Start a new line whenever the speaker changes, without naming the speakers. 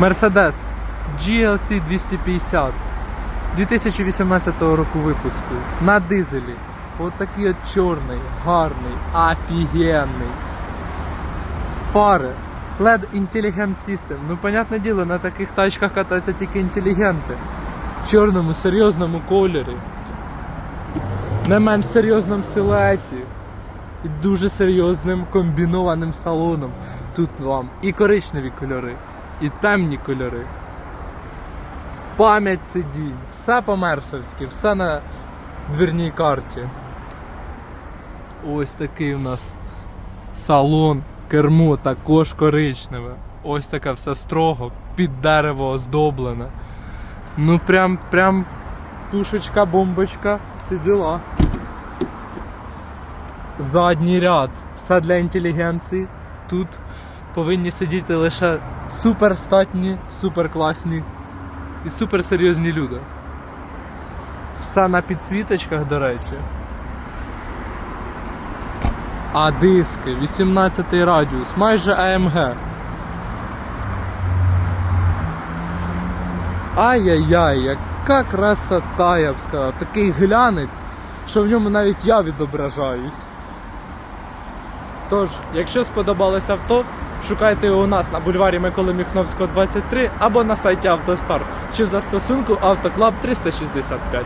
Mercedes GLC 250 2018 року випуску на дизелі. От от чорний, гарний, офігенний. Фари. LED Intelligent System. Ну, понятне діло, на таких тачках катаються тільки інтелігенти. В чорному серйозному кольорі. Не менш серйозному силуеті. І дуже серйозним комбінованим салоном. Тут вам і коричневі кольори, і темні кольори. Пам'ять сидінь, все по-мерсовськи, все на двірній карті. Ось такий у нас салон, кермо також коричневе. Ось таке все строго, під дерево оздоблене. Ну прям, прям пушечка, бомбочка, всі діла. Задній ряд, все для інтелігенції. Тут повинні сидіти лише суперстатні, суперкласні і суперсерйозні люди. Все на підсвіточках, до речі. А диски, 18 радіус, майже AMG. Ай-яй-яй, яка красота, я б сказав. Такий глянець, що в ньому навіть я відображаюсь. Тож, якщо сподобалось авто, шукайте у нас на бульварі Миколи Міхновського 23 або на сайті Автостар чи в застосунку Автоклаб 365.